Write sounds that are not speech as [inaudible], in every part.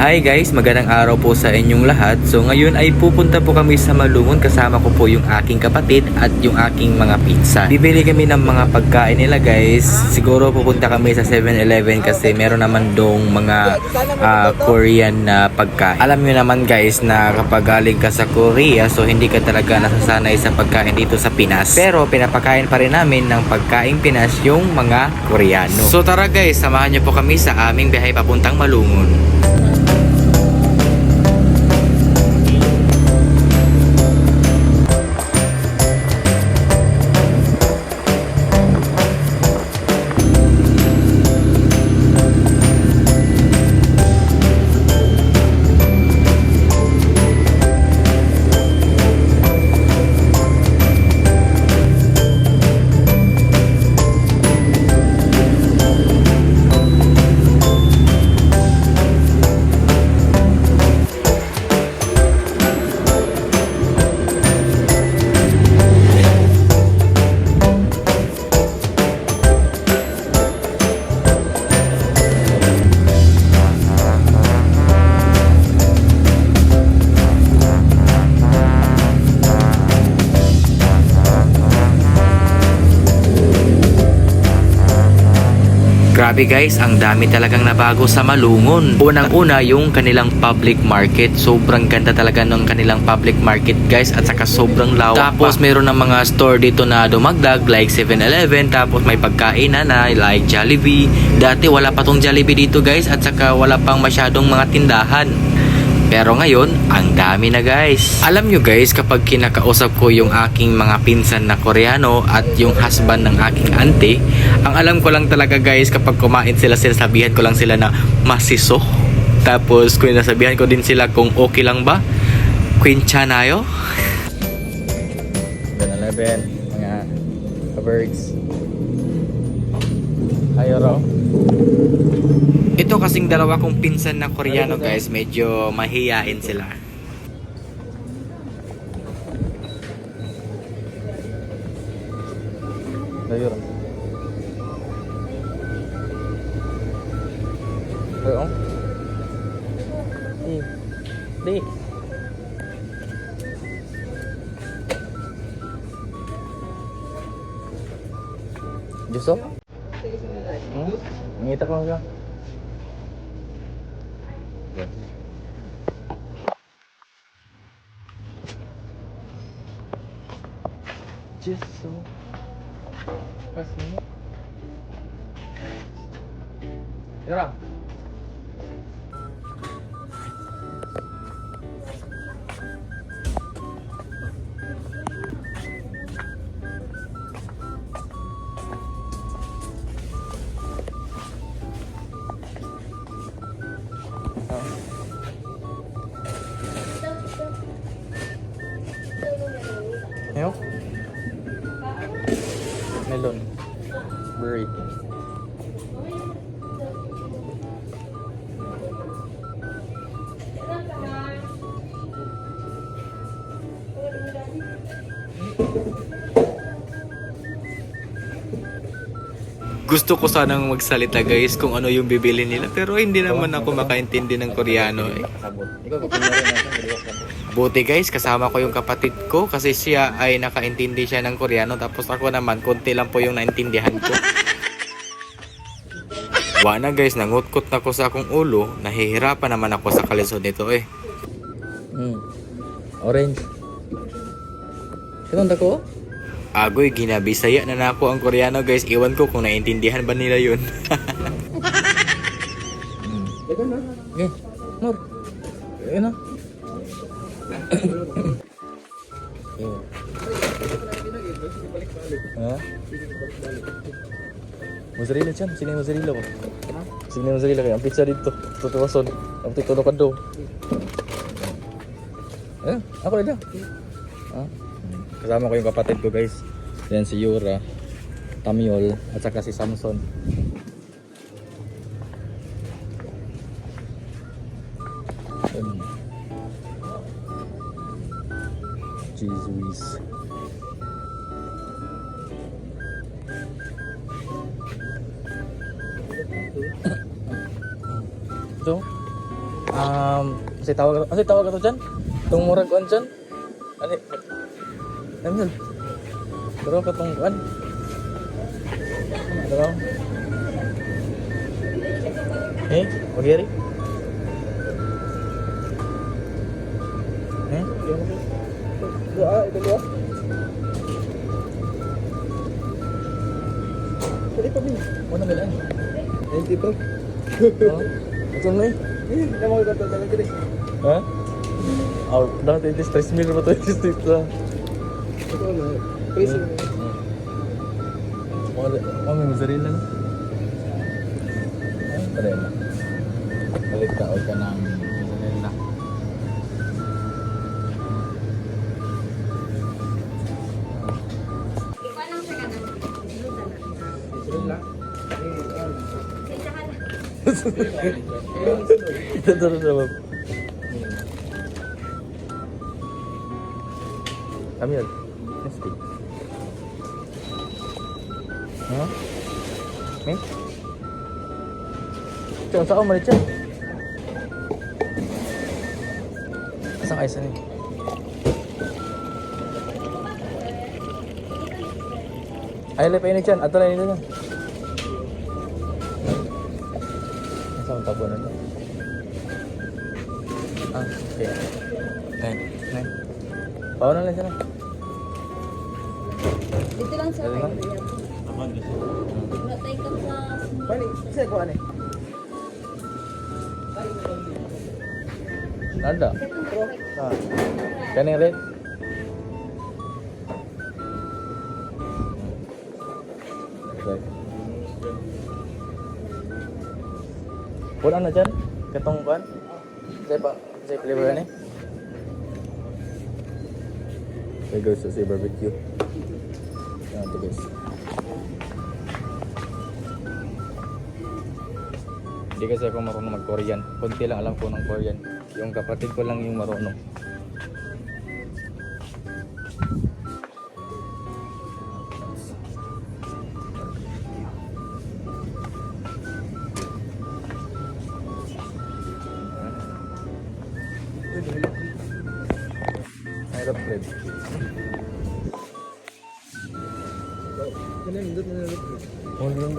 Hi guys, magandang araw po sa inyong lahat. So ngayon ay pupunta po kami sa Malungon kasama ko po yung aking kapatid at yung aking mga pizza. Bibili kami ng mga pagkain nila guys. Siguro pupunta kami sa 7-Eleven kasi meron naman dong mga ah, Korean na pagkain. Alam nyo naman guys na kapag galing ka sa Korea so hindi ka talaga nasasanay sa pagkain dito sa Pinas. Pero pinapakain pa rin namin ng pagkain Pinas yung mga Koreano. So tara guys, samahan nyo po kami sa aming biyahe papuntang Malungon. Grabe guys, ang dami talagang nabago sa Malungon. Unang-una yung kanilang public market. Sobrang ganda talaga ng kanilang public market guys at saka sobrang lawak Tapos pa. meron ng mga store dito na dumagdag like 7-Eleven tapos may pagkain na na like Jollibee. Dati wala pa tong Jollibee dito guys at saka wala pang masyadong mga tindahan. Pero ngayon, ang dami na guys. Alam nyo guys, kapag kinakausap ko yung aking mga pinsan na Koreano at yung husband ng aking auntie, ang alam ko lang talaga guys, kapag kumain sila, sinasabihan ko lang sila na masiso. Tapos, kung nasabihan ko din sila kung okay lang ba, quinchanayo. 7-Eleven, mga birds. Ayoro. Ito kasing dalawa kong pinsan na Koreano guys, medyo mahiyain sila. Ayun. Oo. Di. Di. Juso? Hmm? Ngita ko lang. Juso. Kasi mo. Tira. Ayo. Gusto ko sanang magsalita guys kung ano yung bibili nila pero hindi naman ako makaintindi ng Koreano eh. Buti guys, kasama ko yung kapatid ko kasi siya ay nakaintindi siya ng Koreano tapos ako naman konti lang po yung naintindihan ko. [laughs] Wana guys, nangutkot na ko sa akong ulo, nahihirapan naman ako sa kalisod nito eh. Hmm. Orange. Ito ko? Agoy, ginabisaya na na ako ang Koreano guys. Iwan ko kung naintindihan ba nila yun. Okay. Mor. Ayun na. Ha? Mozzarella chan, sini mozzarella ko. Sini mozzarella kaya ang pizza dito. Tutuwason. Ang titulo ka daw. Eh, ako rin Ha? Kasama ko yung kapatid ko guys. Yan si Yura, Tamiol, at saka si Samson. Yan. Cheese. Ito? Um, kasi tawag kasi tawag ato dyan? Itong murag kuan dyan? Ano? Ano yun? Pero ka itong kuan? Pero? Eh? Magyari? Eh? Dua, dua. Pwede pa bin. Ano nila eh? 90 pa. Oh? Ito na eh? Eh, naman ko ito talaga din. Ha? Oh, dati ito stress meal ba ito? [laughs] Stress na. Ito na. Prison. Oh, may mozzarella na. Mozzarella. Balik ka, ka ng mozzarella. Luta na. Prison lang. Isa ka na. Ito ito ito bab. Kami yun. Nasty. Ha? Eh? Tiyan, saan ka malit yan? Saan ice ni? Ay, lep ini dyan. Ato lang ini dyan. Saan tabo na ito? Ah, okay. Nine. Nine. Bawa na lang siya na. Dito lang lang? kayo. Wala tayo ka sa Bani, isa ko ano eh. Ada. Ah. Kaning red. Okay. Wala na dyan? Katong kan? Saya pa, saya flavor ni. Okay guys, sa barbecue. Yan to guys. Hindi kasi ako marunong mag-Korean. Kunti lang alam ko ng Korean. Yung kapatid ko lang yung marunong. Hirap bread. Ganun, doon na lang. Oh, hindi lang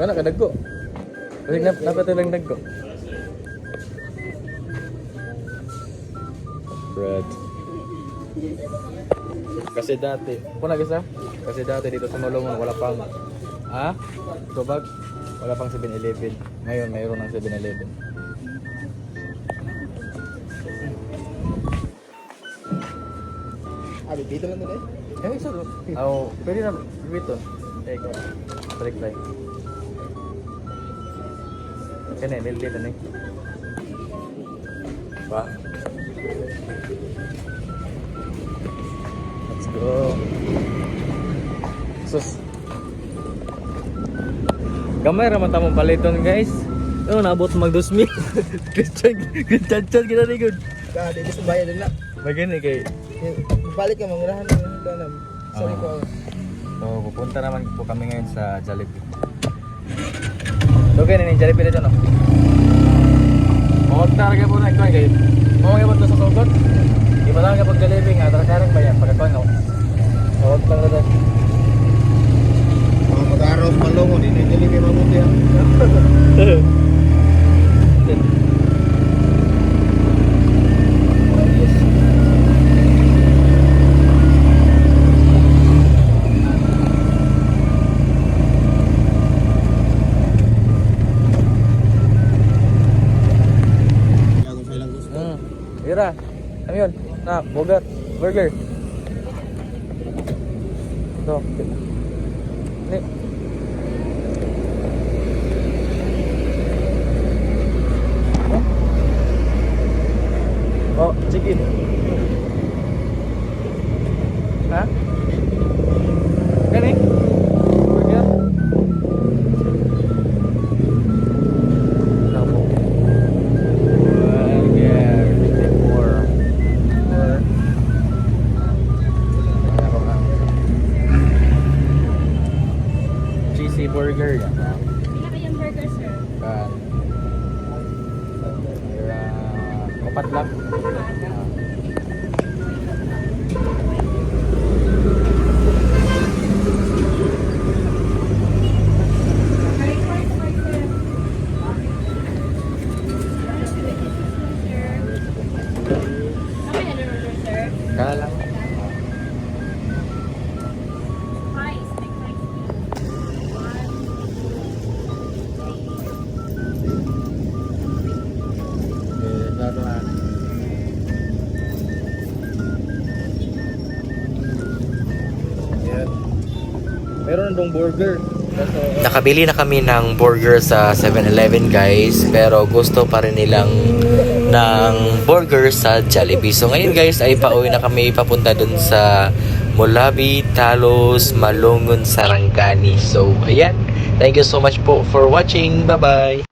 Kana ka dagko. Kasi nap napatay lang dagko. Bread. Kasi dati, kuna gisa? Kasi dati dito sa Malungon wala pang ha? Tubag? Wala pang 7-Eleven. Ngayon mayroon ng 7-Eleven. Ah, dito lang nila eh. Eh, isa to. Oh, pwede na dito. Eh, ko. Balik tayo. Kaya na, dito na eh. Ba? Let's go. Sus. Gamay raman tamong paliton guys. Oh, naabot mag 2,000. Christian, Christian kita ni good. Ah, dito sa bayan nila. Magani kay Eh, Balik ka, mangurahan na yung tanam. Sorry Ah. ko. So, pupunta naman po kami ngayon sa Jollibee. Okay, nini Jollibee na dyan, no? Huwag talaga po na ikaw, kayo. Huwag nga po sa sugot. Di ba lang kapag Jollibee nga, tarang ba yan? Pagkakon, no? Huwag lang dyan. Mga mag-araw sa malungon, hindi nila may mabuti ah. [laughs] Hmm. Ira, ano Na, burger. Burger. Ito. Ni. Oh, chicken. Ano Lah. Yan. Meron dong burger. Kaso, Nakabili na kami ng burger sa 7-Eleven guys pero gusto pa rin nilang ng burger sa Jollibee. So ngayon guys ay pauwi na kami papunta dun sa Molabi, Talos, Malungon, Sarangani. So ayan, thank you so much po for watching. Bye-bye!